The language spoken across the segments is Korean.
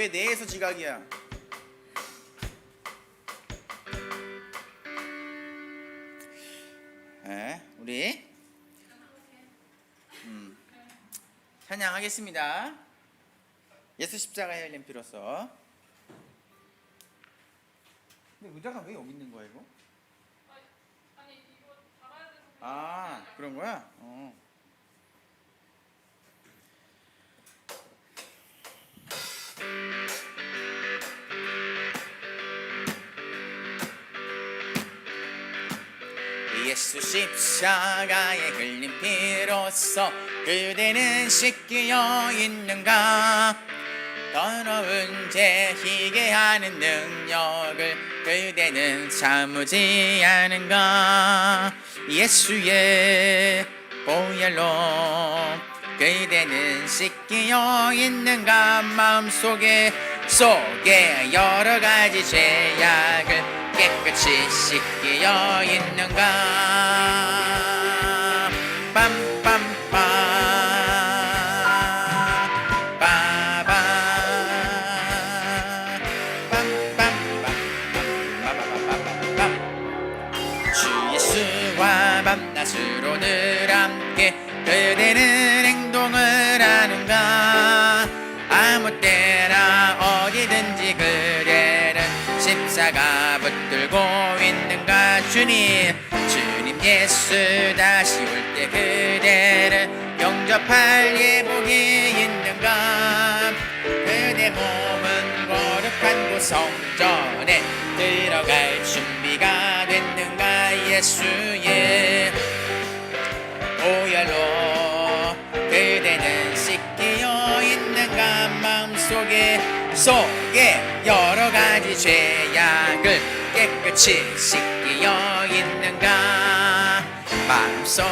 교회 내에서 지각이야. 네, 우리 음, 찬양하겠습니다. 예수 십자가의 흘림 비로소. 근데 의자가 왜 여기 있는 거야 이거? 아 그런 거야? 어. 예수 십자가의 흘림 피로써 그대는 씻기어 있는가? 더러운 죄 희게 하는 능력을 그대는 참으지 않은가? 예수의 보혈로 그대는 씻기어 있는가? 마음속에 속에 여러 가지 죄악을 깨끗이 씻기어 있는가 예수 다시 올 때 그대는 영접할 예복이 있는가 그대 몸은 거룩한 곳 성전에 들어갈 준비가 됐는가 예수의 보혈로 그대는 씻기어 있는가 마음속에 속에 여러 가지 죄악을 깨끗이 씻기어 있는가 마음속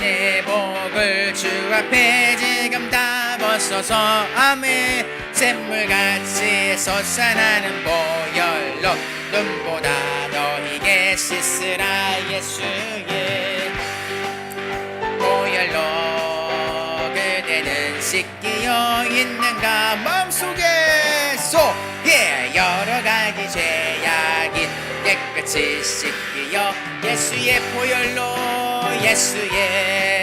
내 복을 주 앞에 지금 다 벗어서 아멘. 샘물같이 솟아나는 보혈로 눈보다 더 희게 씻으라 예수의 보혈로 그대는 씻기어 있는가? 마음속에 속에 여러 가지 죄악이 씻기어 예수의 보혈로 예수의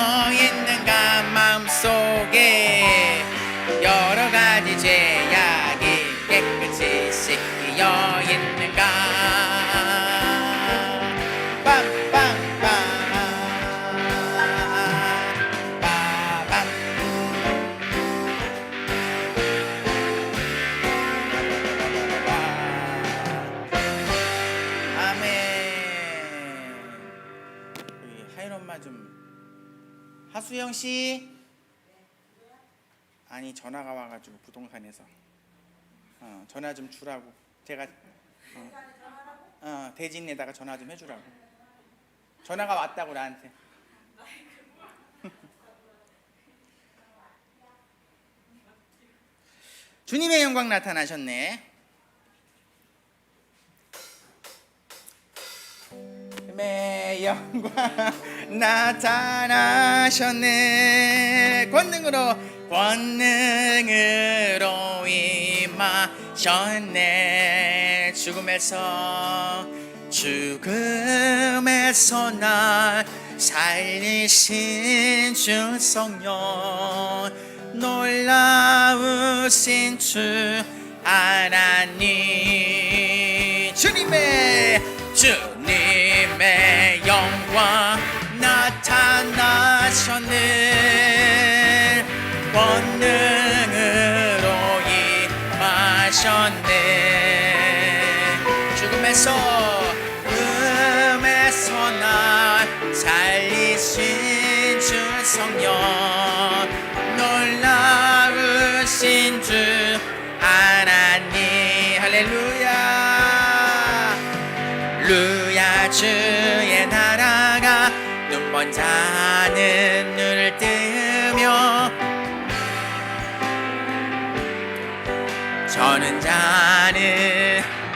என்றாய் 수영 씨. 아니 전화가 와가지고 부동산에서. 어, 전화 좀 주라고. 제가 어, 어, 대진에다가 전화 좀 해주라고. 전화가 왔다고 나한테. 주님의 영광 나타나셨네. 의 영광 나타나셨네. 권능으로 권능으로 임하셨네. 죽음에서 죽음에서 날 살리신 주 성령 놀라우신 주 하나님. 주님의 주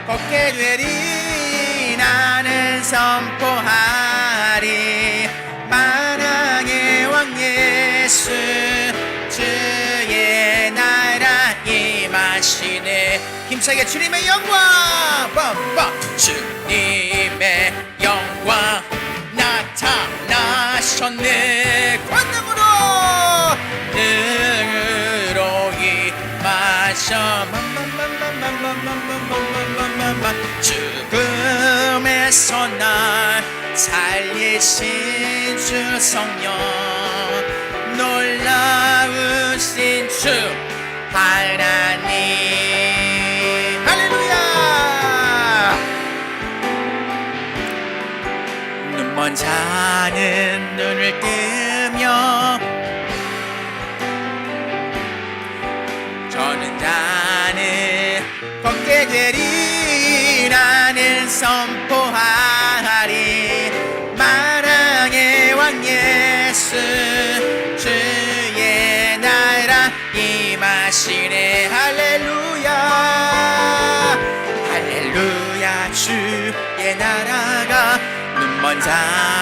걷게 되리 나는 선포하리. 만왕의 왕 예수 주의 나라 임하시네. 힘차게 주님의 영광! 빰빰! 주님의 영광 나타나셨네 죽음에서 날 살리신 주 성령 놀라우신 주 하나님. 할렐루야! 눈먼 자는 눈을 뜨며 저는 자는 걷게 되리 나는 선포하리. 마랑의 왕 예수 주의 나라 임하시네. 할렐루야. 할렐루야. 주의 나라가 눈먼 자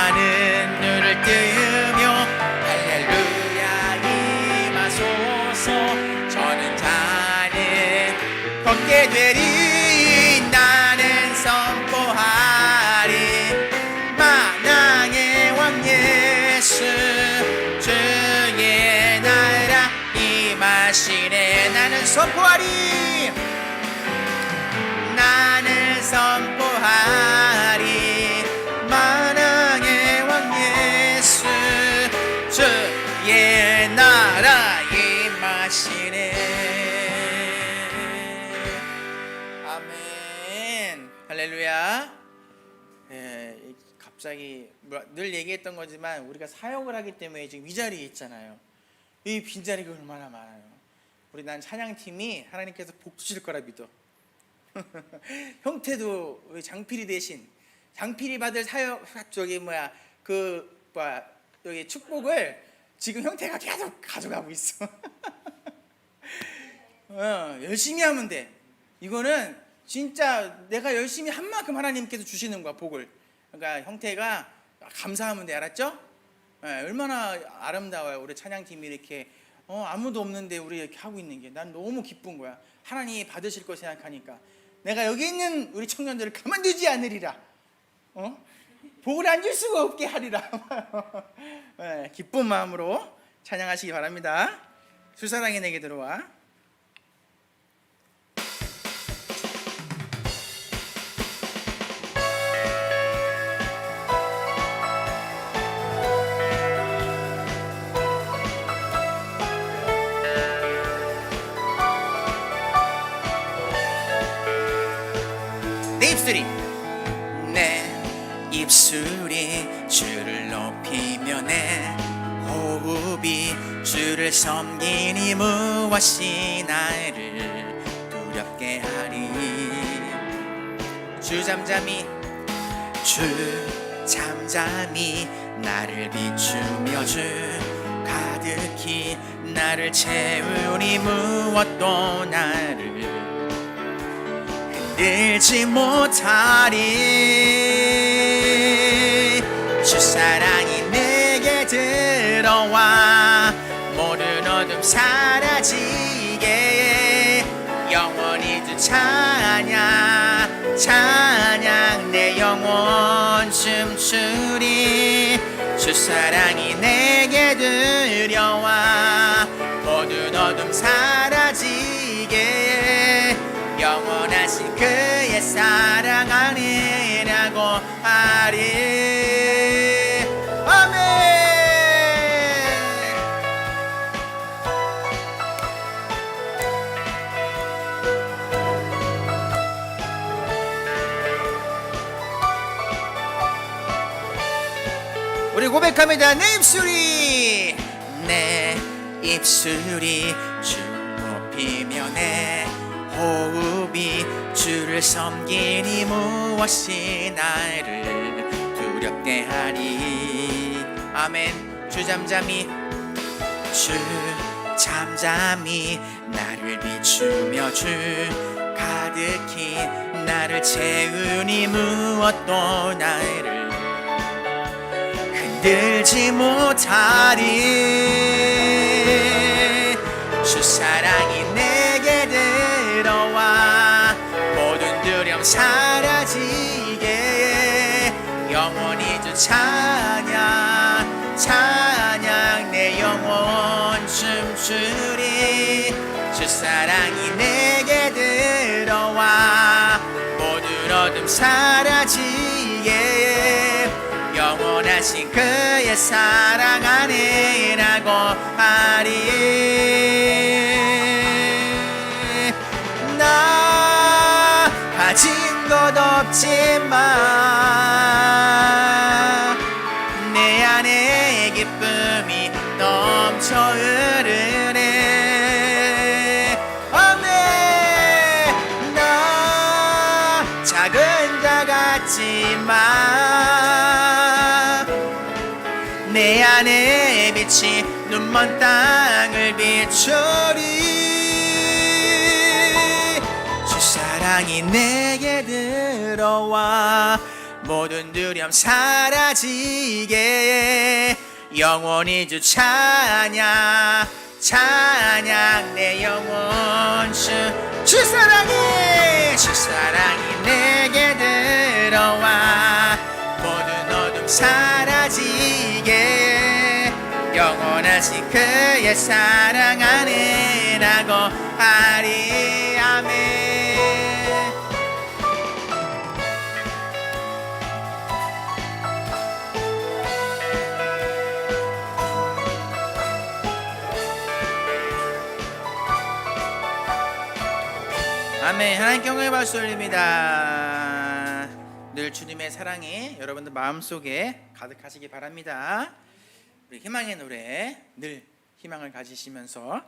갑자기 뭐- 늘 얘기했던 거지만 우리가 사역을 하기 때문에 지금 이 자리에 있잖아요 이 빈자리가 얼마나 많아요 우리 난 찬양팀이 하나님께서 복 주실 거라 믿어 형태도 장필이 대신 장필이 받을 사역 저기 뭐야 그 뭐야 여기 축복을 지금 형태가 계속 가져가고 있어. 어, 열심히 하면 돼. 이거는 진짜 내가 열심히 한 만큼 하나님께서 주시는 거야 복을. 그러니까 형태가 감사하면 돼 알았죠? 예, 얼마나 아름다워요 우리 찬양팀이 이렇게 어, 아무도 없는데 우리 이렇게 하고 있는 게 난 너무 기쁜 거야. 하나님이 받으실 거 생각하니까 내가 여기 있는 우리 청년들을 가만두지 않으리라. 어? 복을 안 줄 수가 없게 하리라. 예, 기쁜 마음으로 찬양하시기 바랍니다. 술사랑이 내게 들어와. 섬기니 무엇이 나를 두렵게 하리? 주 잠잠히 주 잠잠히 나를 비추며 주 가득히 나를 채우니 무엇도 나를 흔들지 못하리 사라지게. 영원히 주 찬양 찬양 내 영혼 춤추리. 주 사랑이 내게 들려와 모든 어둠 사라지게. 영원하신 그의 사랑 아니라고 하리 우리 고백합니다 내 입술이. 내 입술이 주 높이며 내 호흡이 주를 섬기니 무엇이 나를 두렵게 하리 아멘. 주 잠잠히. 주 잠잠히 나를 비추며 주 가득히 나를 채우니 무엇도 나를 흔 들지 못하리. 주 사랑이 내게 들어와 모든 두려움 사라지게. 영원히 주 찬양 찬양 내 영혼 춤추리. 주 사랑이 내게 들어와 모든 어둠 사라지게 영원 하신 그의 사랑 안에라고 하리 나 가진 것 없지만 내 안에 기쁨이 넘쳐 흐르네. 아멘 나 작은 자 같지만 내 안에 빛이 눈먼 땅을 비추리. 주 사랑이 내게 들어와 모든 두려움 사라지게. 영원히 주 찬양 찬양 내 영혼. 주, 주 사랑이 주 사랑이 내게 들어와 사라지게. 영원하신 그의 사랑 안에 라고 하리 아멘. 아멘. 하나님께 영광의 박수 올립니다. 늘 주님의 사랑이 여러분들 마음속에 가득하시기 바랍니다. 우리 희망의 노래 늘 희망을 가지시면서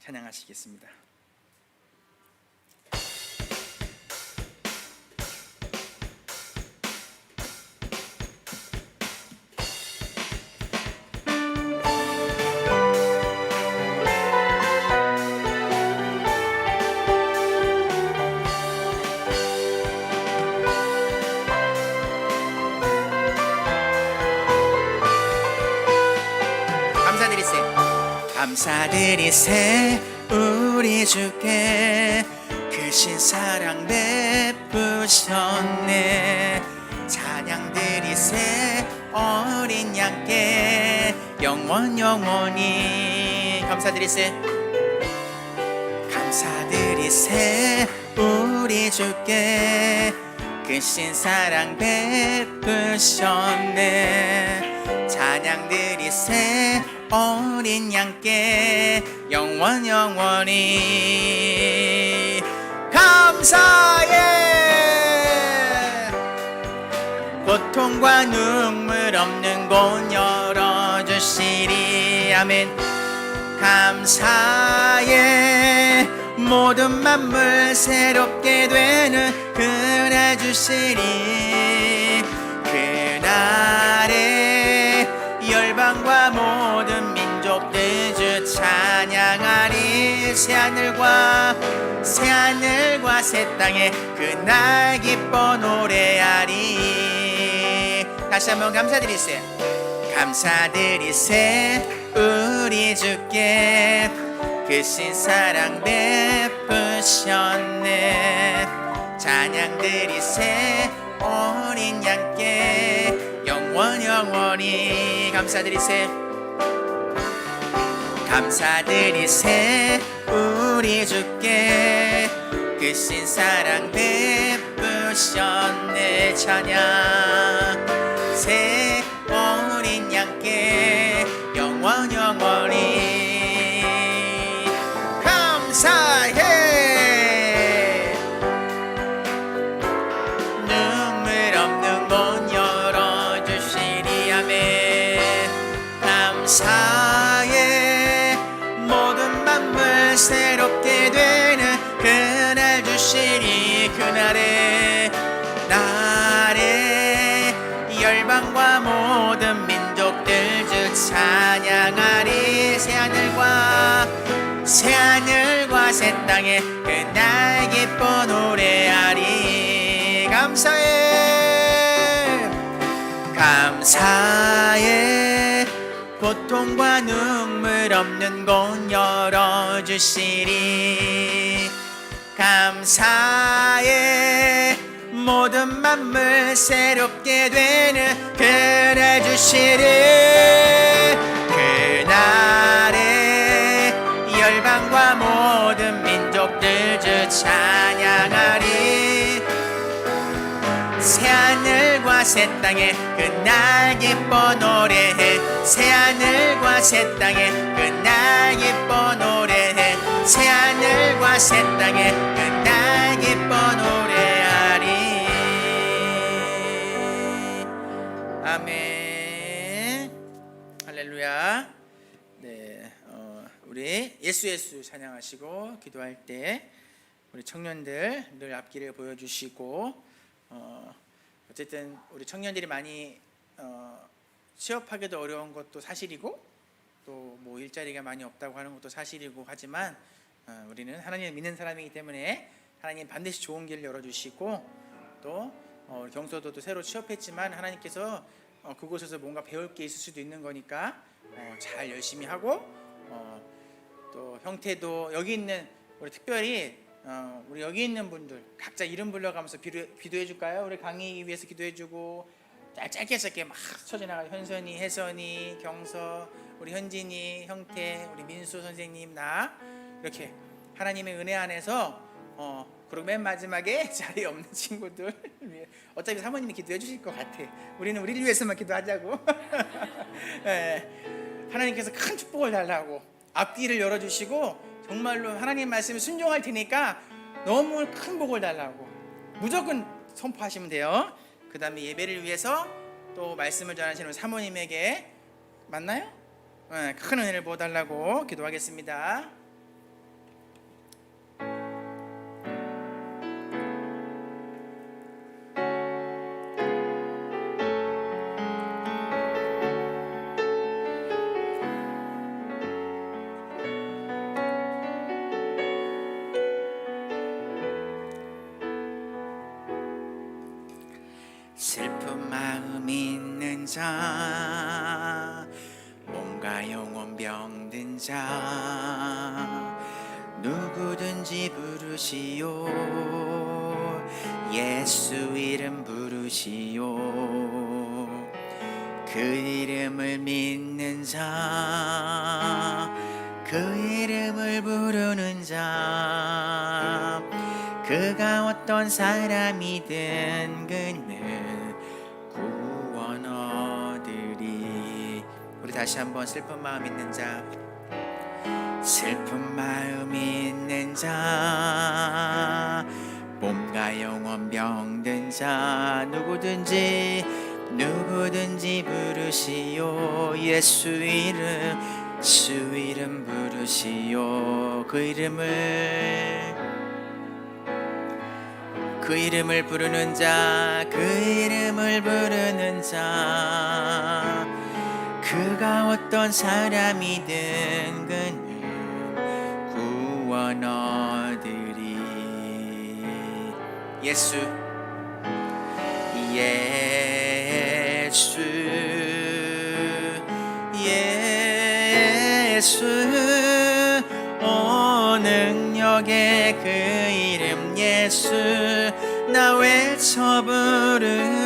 찬양하시겠습니다 감사드리세 우리 주께 크신 사랑 베푸셨네. 찬양드리세 어린 양께 영원 영원히 감사드리세. 감사드리세 우리 주께 크신 사랑 베푸셨네. 찬양드리세 어린 양께 영원 영원히. 감사해. 고통과 눈물 없는 곳 열어주시리. 아멘. 감사해. 모든 만물 새롭게 되는 그날 주시리 새하늘과 새하늘과 새 땅에 그날 기뻐 노래하리. 다시 한번 감사드리세요 감사드리세. 우리 주께 크신 사랑 베푸셨네. 찬양드리세. 어린 양께 영원 영원히 감사드리세 감사드리세 우리 주께 크신 사랑 베푸셨네 찬양. 새 새하늘과 새 땅에 그날 기뻐 노래하리. 감사해. 감사해. 고통과 눈물 없는 곳 열어주시리. 감사해. 모든 만물 새롭게 되는 그래 주시리. 그날에 열방과 모든 민족들 주 찬양하리. 새하늘과 새 땅에 그날 기뻐 노래해. 새하늘과 새 땅에 그날 기뻐 노래해. 새하늘과 새 땅에 그날 기뻐 노래하리. 아멘 우리 예수 예수 찬양하시고 기도할 때 우리 청년들 늘 앞길을 보여주시고 어, 어쨌든 우리 청년들이 많이 어, 취업하기도 어려운 것도 사실이고 또 뭐 일자리가 많이 없다고 하는 것도 사실이고 하지만 어, 우리는 하나님을 믿는 사람이기 때문에 하나님 반드시 좋은 길을 열어주시고 또 어, 경서도도 새로 취업했지만 하나님께서 어, 그곳에서 뭔가 배울 게 있을 수도 있는 거니까 어, 잘 열심히 하고 어, 또 형태도 여기 있는 우리 특별히 어, 우리 여기 있는 분들 각자 이름 불러가면서 기도, 기도해 줄까요? 우리 강의 위해서 기도해 주고 짧- 짧게 짧게 막 쳐져나가 현선이, 혜선이, 경서, 우리 현진이, 형태, 우리 민수 선생님 나 이렇게 하나님의 은혜 안에서 어 그리고 맨 마지막에 자리 없는 친구들 어차피 사모님이 기도해 주실 것 같아. 우리는 우리를 위해서만 기도하자고. 예. 하나님께서 큰 축복을 달라고 앞길을 열어주시고 정말로 하나님 말씀에 순종할 테니까 너무 큰 복을 달라고 무조건 선포하시면 돼요. 그 다음에 예배를 위해서 또 말씀을 전하시는 사모님에게 맞나요? 예, 큰 은혜를 보달라고 기도하겠습니다. 부르시오. 그 이름을 믿는 자 그 이름을 부르는 자 그가 어떤 사람이든 그는 구원 얻으리. 우리 다시 한번 슬픈 마음 있는 자 슬픈 마음 있는 자 몸과 영혼 병든 자 누구든지 누구든지 부르시오. 예수 이름 수 이름 부르시오. 그 이름을 그 이름을 부르는 자, 그 이름을 부르는 자, 그가 어떤 사람이든 그 예수, 예수, 예수, 오 능력의 그 이름 예수. 나 외쳐 부르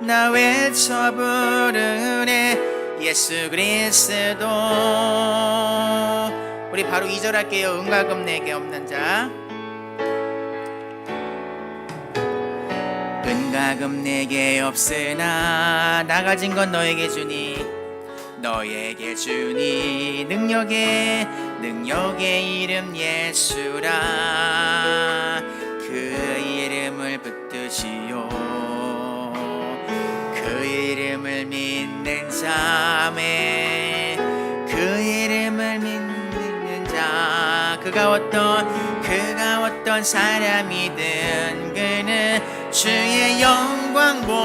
나 외쳐 부르네 예수 그리스도. 우리 바로 2절 할게요. 은과금 내게 없는 자. 은과금 내게 없으나 나 가진 건 너에게 주니 너에게 주니 능력의 능력의 이름 예수라. 그 이름을 붙드시오 이름을 믿는 자매 그 이름을 믿는 자. 그가 어떤 그가 어떤 사람이든 그는 주의 영광 보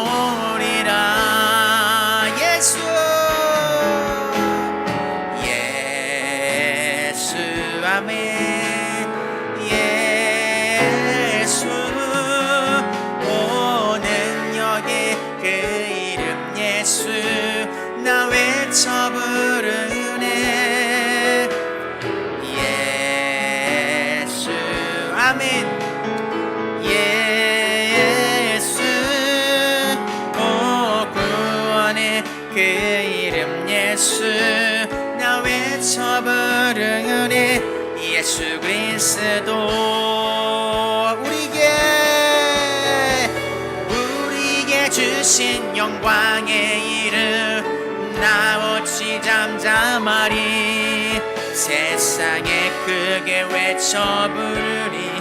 주신 영광의 이름 나 어찌 잠잠하리. 세상에 크게 외쳐 부르리.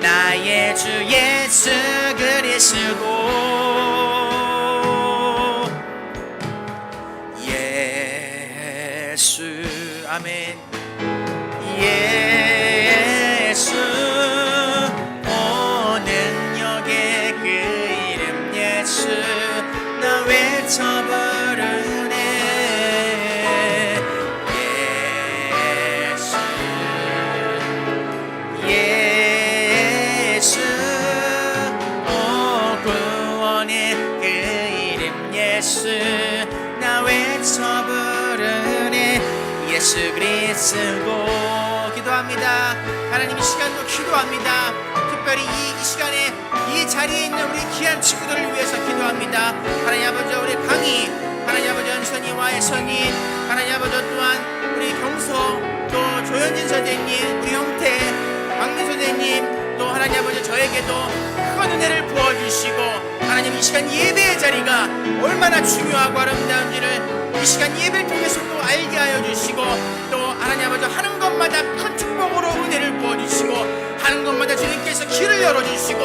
나의 주 예수 그리스도. 예수. 아멘 예수 나 외쳐 부르네. 예수 그리스도 기도합니다. 하나님 이 시간도 기도합니다. 특별히 이 시간에 이 자리에 있는 우리 귀한 친구들을 위해서 기도합니다. 하나님 아버지 우리 강희 하나님 아버지 연선이와 애선이 하나님 아버지 또한 우리 경서 또 조현진 선생님 우리 형태 박민 선생님 또 하나님 아버지 저에게도 큰 은혜를 부어주시고 하나님 이 시간 예배의 자리가 얼마나 중요하고 아름다운지를 이 시간 예배를 통해서 또 알게 하여 주시고 또 하나님 아버지 하는 것마다 큰 축복으로 은혜를 부어주시고 하는 것마다 주님께서 길을 열어주시고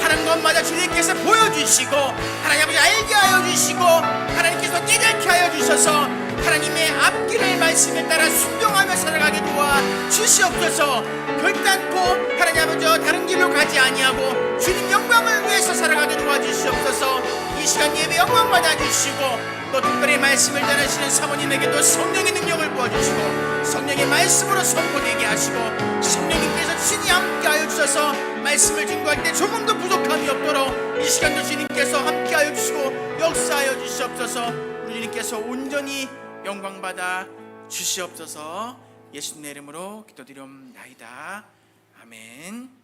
하는 것마다 주님께서 보여주시고 하나님 아버지 알게 하여 주시고 하나님께서 깨닫게 하여 주셔서 하나님의 앞길을 말씀에 따라 순종하며 살아가게 도와 주시옵소서. 결단코 하나님 아버지 다른 길로 가지 아니하고 주님 영광을 위해서 살아가게 도와 주시옵소서. 이 시간 예배 영광 받아 주시고 또 특별히 말씀을 전하시는 사모님에게도 성령의 능력을 부어주시고 성령의 말씀으로 선포되게 하시고 성령님께서 친히 함께하여 주셔서. 말씀을 증거할 때 조금도 부족함이 없도록 이 시간도 주님께서 함께하여 주시고 역사하여 주시옵소서. 우리 주님께서 온전히 영광 받아 주시옵소서 예수님의 이름으로 기도드리옵나이다 아멘.